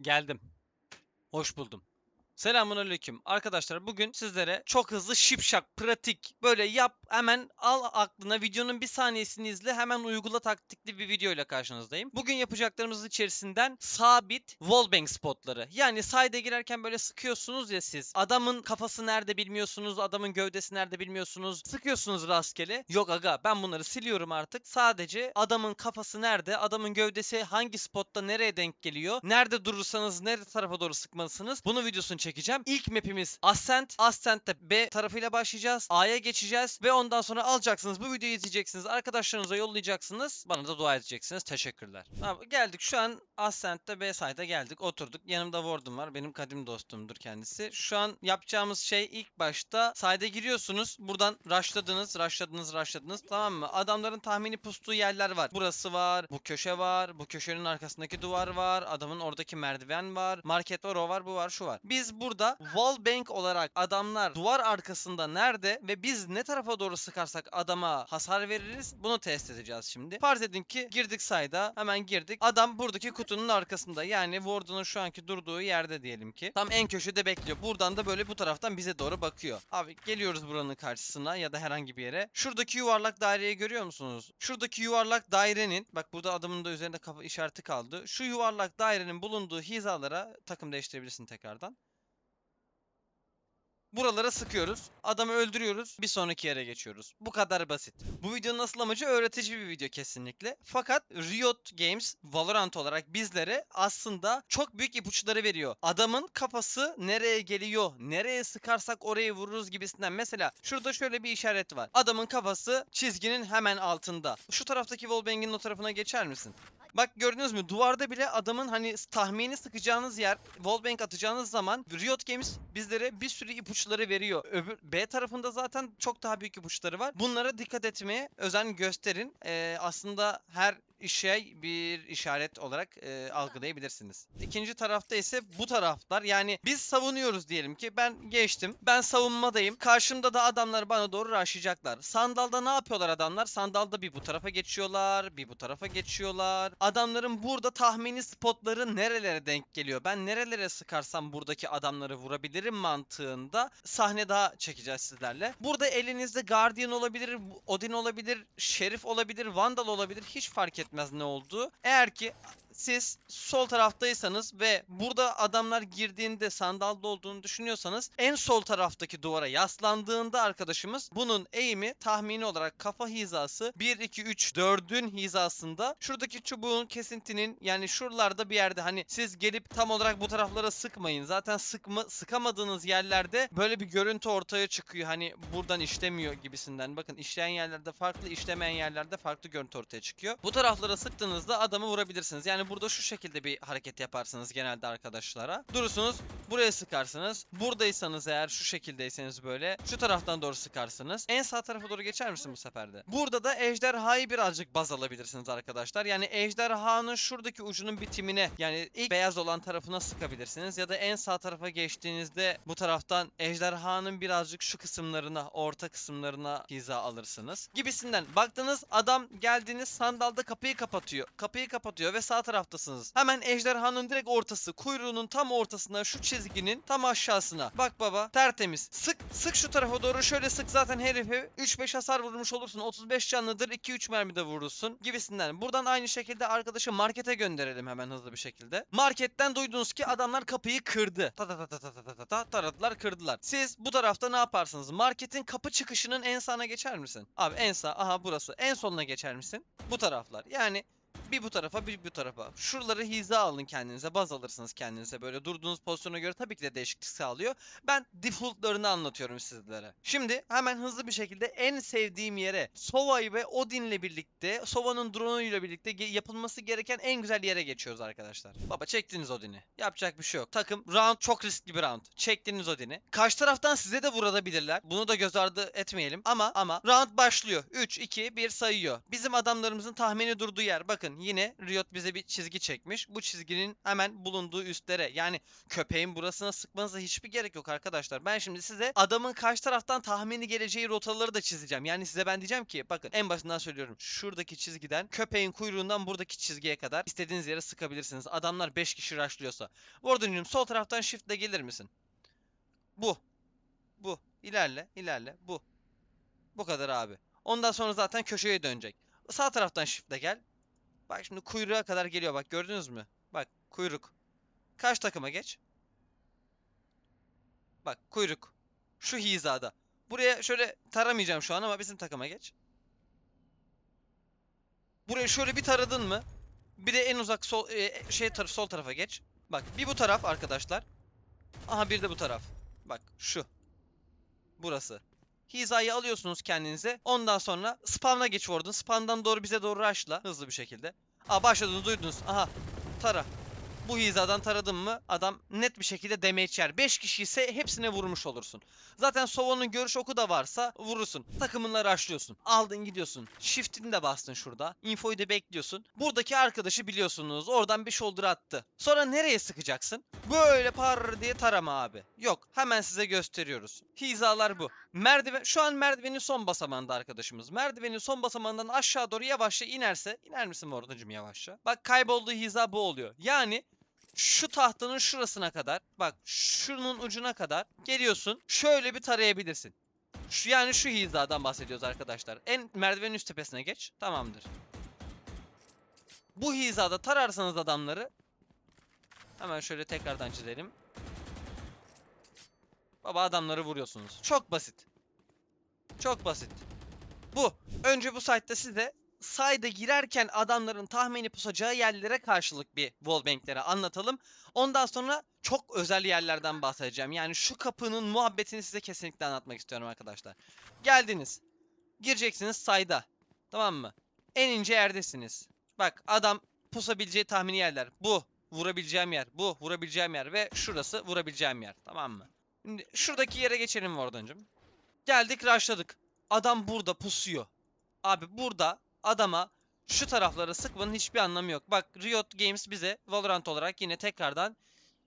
Geldim. Hoş buldum. Selamun aleyküm. Arkadaşlar bugün sizlere çok hızlı şipşak, pratik, böyle yap hemen al aklına videonun bir saniyesini izle hemen uygula taktikli bir video ile karşınızdayım. Bugün yapacaklarımız içerisinden sabit wallbang spotları. Yani sayda girerken böyle sıkıyorsunuz ya siz. Adamın kafası nerede bilmiyorsunuz, adamın gövdesi nerede bilmiyorsunuz. Sıkıyorsunuz rastgele. Yok aga ben bunları siliyorum artık. Sadece adamın kafası nerede, adamın gövdesi hangi spotta nereye denk geliyor, nerede durursanız nerede tarafa doğru sıkmalısınız. Bunun videosunu çekeceğim. İlk map'imiz Ascent. Ascent'te B tarafıyla başlayacağız. A'ya geçeceğiz ve ondan sonra alacaksınız. Bu videoyu izleyeceksiniz. Arkadaşlarınıza yollayacaksınız. Bana da dua edeceksiniz. Teşekkürler. Abi geldik şu an Ascent'te B side'a geldik. Oturduk. Yanımda Warden var. Benim kadim dostumdur kendisi. Şu an yapacağımız şey ilk başta side'a giriyorsunuz. Buradan rushladınız, rushladınız, rushladınız. Tamam mı? Adamların tahmini pustuğu yerler var. Burası var, bu köşe var, bu köşenin arkasındaki duvar var, adamın oradaki merdiven var, market var, o var, bu var, şu var. Biz burada wallbang olarak adamlar duvar arkasında nerede ve biz ne tarafa doğru sıkarsak adama hasar veririz bunu test edeceğiz şimdi. Farz edin ki girdik sayda hemen girdik. Adam buradaki kutunun arkasında yani Warden'ın şu anki durduğu yerde diyelim ki. Tam en köşede bekliyor. Buradan da böyle bu taraftan bize doğru bakıyor. Abi geliyoruz buranın karşısına ya da herhangi bir yere. Şuradaki yuvarlak daireyi görüyor musunuz? Şuradaki yuvarlak dairenin bak burada adamın da üzerinde kafa işareti kaldı. Şu yuvarlak dairenin bulunduğu hizalara takım değiştirebilirsin tekrardan. Buralara sıkıyoruz. Adamı öldürüyoruz. Bir sonraki yere geçiyoruz. Bu kadar basit. Bu videonun asıl amacı öğretici bir video kesinlikle. Fakat Riot Games Valorant olarak bizlere aslında çok büyük ipuçları veriyor. Adamın kafası nereye geliyor, nereye sıkarsak oraya vururuz gibisinden. Mesela şurada şöyle bir işaret var. Adamın kafası çizginin hemen altında. Şu taraftaki wallbang'in o tarafına geçer misin? Bak gördünüz mü duvarda bile adamın hani tahmini sıkacağınız yer wallbang atacağınız zaman Riot Games bizlere bir sürü ipuçları veriyor. Öbür B tarafında zaten çok daha büyük ipuçları var. Bunlara dikkat etmeye özen gösterin. Ee, aslında her şey bir işaret olarak e, algılayabilirsiniz. İkinci tarafta ise bu taraflar yani biz savunuyoruz diyelim ki ben geçtim. Ben savunmadayım. Karşımda da adamlar bana doğru rushlayacaklar. Sandalda ne yapıyorlar adamlar? Sandalda bir bu tarafa geçiyorlar, bir bu tarafa geçiyorlar. Adamların burada tahmini spotları nerelere denk geliyor? Ben nerelere sıkarsam buradaki adamları vurabilirim mantığında sahne daha çekeceğiz sizlerle. Burada elinizde Guardian olabilir, Odin olabilir, Şerif olabilir, Vandal olabilir. Hiç fark etmez ne olduğu. Eğer ki siz sol taraftaysanız ve burada adamlar girdiğinde sandalda olduğunu düşünüyorsanız en sol taraftaki duvara yaslandığında arkadaşımız bunun eğimi tahmini olarak kafa hizası 1 2 3 4'ün hizasında şuradaki çubuğun kesintinin yani şuralarda bir yerde hani siz gelip tam olarak bu taraflara sıkmayın. Zaten sıkma sıkamadığınız yerlerde böyle bir görüntü ortaya çıkıyor. Hani buradan işlemiyor gibisinden. Bakın işleyen yerlerde farklı, işlemeyen yerlerde farklı görüntü ortaya çıkıyor. Bu taraflara sıktığınızda adamı vurabilirsiniz. Yani burada şu şekilde bir hareket yaparsınız genelde arkadaşlara. Durursunuz, buraya sıkarsınız. Buradaysanız eğer şu şekildeyseniz böyle şu taraftan doğru sıkarsınız. En sağ tarafa doğru geçer misin bu seferde? Burada da ejderhayı birazcık baz alabilirsiniz arkadaşlar. Yani ejderhanın şuradaki ucunun bitimine yani ilk beyaz olan tarafına sıkabilirsiniz. Ya da en sağ tarafa geçtiğinizde bu taraftan ejderhanın birazcık şu kısımlarına, orta kısımlarına hiza alırsınız. Gibisinden. Baktınız adam geldiğiniz sandalda kapıyı kapatıyor. Kapıyı kapatıyor ve sağ taraftasınız. Hemen ejderhanın direkt ortası, kuyruğunun tam ortasına şu çizginin tam aşağısına. Bak baba tertemiz. Sık sık şu tarafa doğru şöyle sık zaten herifi 3-5 hasar vurmuş olursun. 35 canlıdır 2-3 mermi de vurursun gibisinden. Buradan aynı şekilde arkadaşı markete gönderelim hemen hızlı bir şekilde. Marketten duydunuz ki adamlar kapıyı kırdı. Ta ta ta ta ta ta ta ta ta taradılar kırdılar. Siz bu tarafta ne yaparsınız? Marketin kapı çıkışının en sağına geçer misin? Abi en sağ aha burası. En soluna geçer misin? Bu taraflar. Yani bir bu tarafa bir bu tarafa. Şuraları hiza alın kendinize. Baz alırsınız kendinize. Böyle durduğunuz pozisyona göre tabii ki de değişiklik sağlıyor. Ben defaultlarını anlatıyorum sizlere. Şimdi hemen hızlı bir şekilde en sevdiğim yere Sova'yı ve Odin'le birlikte Sova'nın drone'uyla birlikte yapılması gereken en güzel yere geçiyoruz arkadaşlar. Baba çektiniz Odin'i. Yapacak bir şey yok. Takım round çok riskli bir round. Çektiniz Odin'i. Karşı taraftan size de vurabilirler. Bunu da göz ardı etmeyelim. Ama ama round başlıyor. 3 2 1 sayıyor. Bizim adamlarımızın tahmini durduğu yer. Bakın yine Riot bize bir çizgi çekmiş. Bu çizginin hemen bulunduğu üstlere yani köpeğin burasına sıkmanıza hiçbir gerek yok arkadaşlar. Ben şimdi size adamın karşı taraftan tahmini geleceği rotaları da çizeceğim. Yani size ben diyeceğim ki bakın en başından söylüyorum. Şuradaki çizgiden köpeğin kuyruğundan buradaki çizgiye kadar istediğiniz yere sıkabilirsiniz. Adamlar 5 kişi rushlıyorsa. Warden'cığım sol taraftan shiftle gelir misin? Bu. Bu. İlerle, ilerle. Bu. Bu kadar abi. Ondan sonra zaten köşeye dönecek. Sağ taraftan shiftle gel. Bak şimdi kuyruğa kadar geliyor bak gördünüz mü? Bak kuyruk. Kaç takıma geç? Bak kuyruk. Şu hizada. Buraya şöyle taramayacağım şu an ama bizim takıma geç. Buraya şöyle bir taradın mı? Bir de en uzak sol e, şey taraf sol tarafa geç. Bak bir bu taraf arkadaşlar. Aha bir de bu taraf. Bak şu. Burası. Hizayı alıyorsunuz kendinize. Ondan sonra spamla geç Warden. Spamdan doğru bize doğru rushla. Hızlı bir şekilde. Aa başladınız duydunuz. Aha. Tara. Bu hizadan taradın mı adam net bir şekilde damage yer. 5 kişi ise hepsine vurmuş olursun. Zaten Sova'nın görüş oku da varsa vurursun. Takımınla rushlıyorsun. Aldın gidiyorsun. Shift'ini de bastın şurada. Infoyu da bekliyorsun. Buradaki arkadaşı biliyorsunuz. Oradan bir shoulder attı. Sonra nereye sıkacaksın? Böyle par diye tarama abi. Yok. Hemen size gösteriyoruz. Hizalar bu. Merdiven şu an merdivenin son basamağında arkadaşımız. Merdivenin son basamağından aşağı doğru yavaşça inerse iner misin Warden'cım yavaşça? Bak kaybolduğu hiza bu oluyor. Yani şu tahtanın şurasına kadar bak şunun ucuna kadar geliyorsun şöyle bir tarayabilirsin. Şu, yani şu hizadan bahsediyoruz arkadaşlar. En merdivenin üst tepesine geç. Tamamdır. Bu hizada tararsanız adamları hemen şöyle tekrardan çizelim. Baba adamları vuruyorsunuz. Çok basit. Çok basit. Bu. Önce bu site'da size sayda girerken adamların tahmini pusacağı yerlere karşılık bir wallbang'lere anlatalım. Ondan sonra çok özel yerlerden bahsedeceğim. Yani şu kapının muhabbetini size kesinlikle anlatmak istiyorum arkadaşlar. Geldiniz. Gireceksiniz sayda. Tamam mı? En ince yerdesiniz. Bak adam pusabileceği tahmini yerler. Bu vurabileceğim yer. Bu vurabileceğim yer. Ve şurası vurabileceğim yer. Tamam mı? Şimdi şuradaki yere geçelim Warden'cım. Geldik rushladık. Adam burada pusuyor. Abi burada adama şu taraflara sıkmanın hiçbir anlamı yok. Bak Riot Games bize Valorant olarak yine tekrardan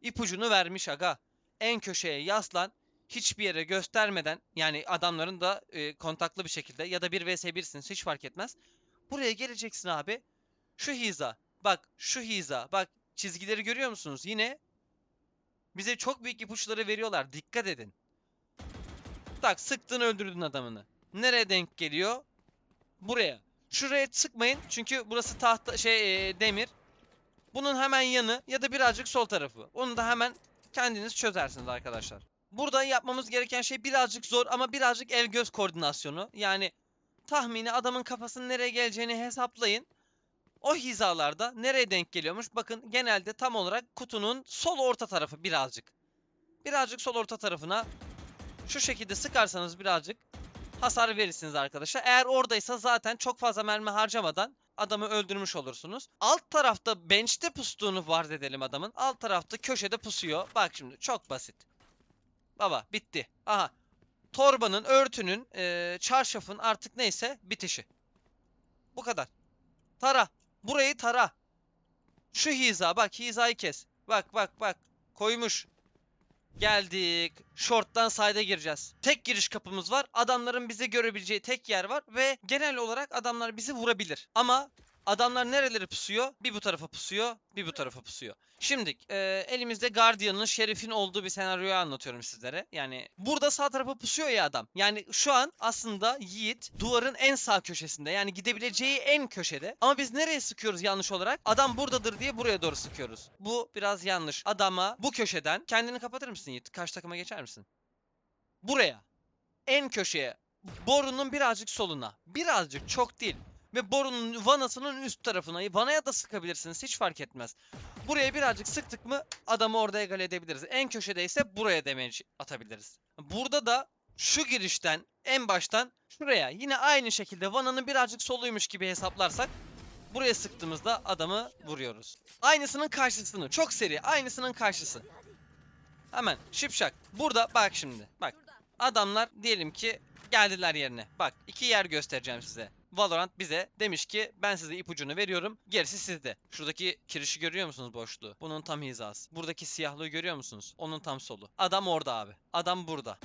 ipucunu vermiş aga. En köşeye yaslan. Hiçbir yere göstermeden yani adamların da e, kontaklı bir şekilde ya da bir vs 1'siniz hiç fark etmez. Buraya geleceksin abi. Şu hiza. Bak şu hiza. Bak çizgileri görüyor musunuz? Yine bize çok büyük ipuçları veriyorlar. Dikkat edin. Tak sıktın öldürdün adamını. Nereye denk geliyor? Buraya. Şuraya sıkmayın çünkü burası tahta şey e, demir. Bunun hemen yanı ya da birazcık sol tarafı. Onu da hemen kendiniz çözersiniz arkadaşlar. Burada yapmamız gereken şey birazcık zor ama birazcık el göz koordinasyonu. Yani tahmini adamın kafasının nereye geleceğini hesaplayın. O hizalarda nereye denk geliyormuş? Bakın genelde tam olarak kutunun sol orta tarafı birazcık. Birazcık sol orta tarafına şu şekilde sıkarsanız birazcık hasar verirsiniz arkadaşlar. Eğer oradaysa zaten çok fazla mermi harcamadan adamı öldürmüş olursunuz. Alt tarafta bench'te pustuğunu var edelim adamın. Alt tarafta köşede pusuyor. Bak şimdi çok basit. Baba bitti. Aha. Torbanın, örtünün, eee, çarşafın artık neyse bitişi. Bu kadar. Tara. Burayı tara. Şu hiza bak hizayı kes. Bak bak bak. Koymuş. Geldik. Short'tan side'e gireceğiz. Tek giriş kapımız var. Adamların bizi görebileceği tek yer var ve genel olarak adamlar bizi vurabilir. Ama adamlar nereleri pusuyor? Bir bu tarafa pusuyor, bir bu tarafa pusuyor. Şimdi e, elimizde Guardian'ın, Şerif'in olduğu bir senaryoyu anlatıyorum sizlere. Yani burada sağ tarafa pusuyor ya adam. Yani şu an aslında Yiğit duvarın en sağ köşesinde. Yani gidebileceği en köşede. Ama biz nereye sıkıyoruz yanlış olarak? Adam buradadır diye buraya doğru sıkıyoruz. Bu biraz yanlış. Adama bu köşeden kendini kapatır mısın Yiğit? Karşı takıma geçer misin? Buraya. En köşeye. Borunun birazcık soluna. Birazcık çok değil. Ve borunun vanasının üst tarafına. Vanaya da sıkabilirsiniz. Hiç fark etmez. Buraya birazcık sıktık mı adamı orada egal edebiliriz. En köşede ise buraya damage atabiliriz. Burada da şu girişten en baştan şuraya yine aynı şekilde vananın birazcık soluymuş gibi hesaplarsak buraya sıktığımızda adamı vuruyoruz. Aynısının karşısını çok seri aynısının karşısı. Hemen şipşak. Burada bak şimdi bak adamlar diyelim ki geldiler yerine. Bak iki yer göstereceğim size. Valorant bize demiş ki ben size ipucunu veriyorum. Gerisi sizde. Şuradaki kirişi görüyor musunuz boşluğu? Bunun tam hizası. Buradaki siyahlığı görüyor musunuz? Onun tam solu. Adam orada abi. Adam burada.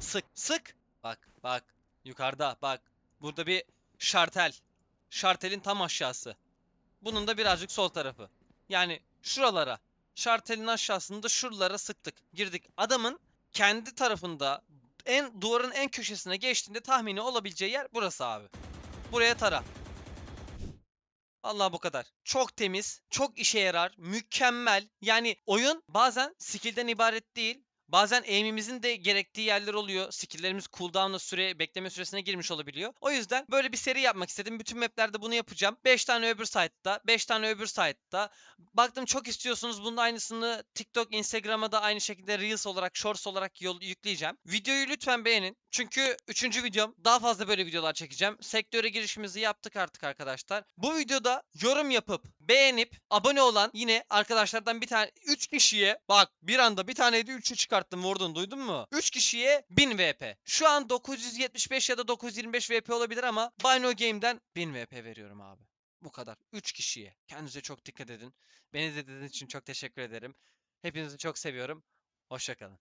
Sık. Sık. Bak bak. Yukarıda bak. Burada bir şartel. Şartelin tam aşağısı. Bunun da birazcık sol tarafı. Yani şuralara. Şartelin aşağısında şuralara sıktık. Girdik. Adamın kendi tarafında en duvarın en köşesine geçtiğinde tahmini olabileceği yer burası abi. Buraya tara. Allah bu kadar. Çok temiz, çok işe yarar, mükemmel. Yani oyun bazen skill'den ibaret değil. Bazen aim'imizin de gerektiği yerler oluyor. Skill'lerimiz cooldown'la süre bekleme süresine girmiş olabiliyor. O yüzden böyle bir seri yapmak istedim. Bütün maplerde bunu yapacağım. 5 tane öbür site'da, 5 tane öbür site'da. Baktım çok istiyorsunuz. Bunun aynısını TikTok, Instagram'a da aynı şekilde Reels olarak, Shorts olarak yol yükleyeceğim. Videoyu lütfen beğenin. Çünkü 3. videom daha fazla böyle videolar çekeceğim. Sektöre girişimizi yaptık artık arkadaşlar. Bu videoda yorum yapıp, beğenip, abone olan yine arkadaşlardan bir tane 3 kişiye bak bir anda bir taneydi 3'ü çıkarttım vurdun duydun mu? 3 kişiye 1000 VP. Şu an 975 ya da 925 VP olabilir ama Bino Game'den 1000 VP veriyorum abi. Bu kadar. 3 kişiye. Kendinize çok dikkat edin. Beni izlediğiniz için çok teşekkür ederim. Hepinizi çok seviyorum. Hoşçakalın.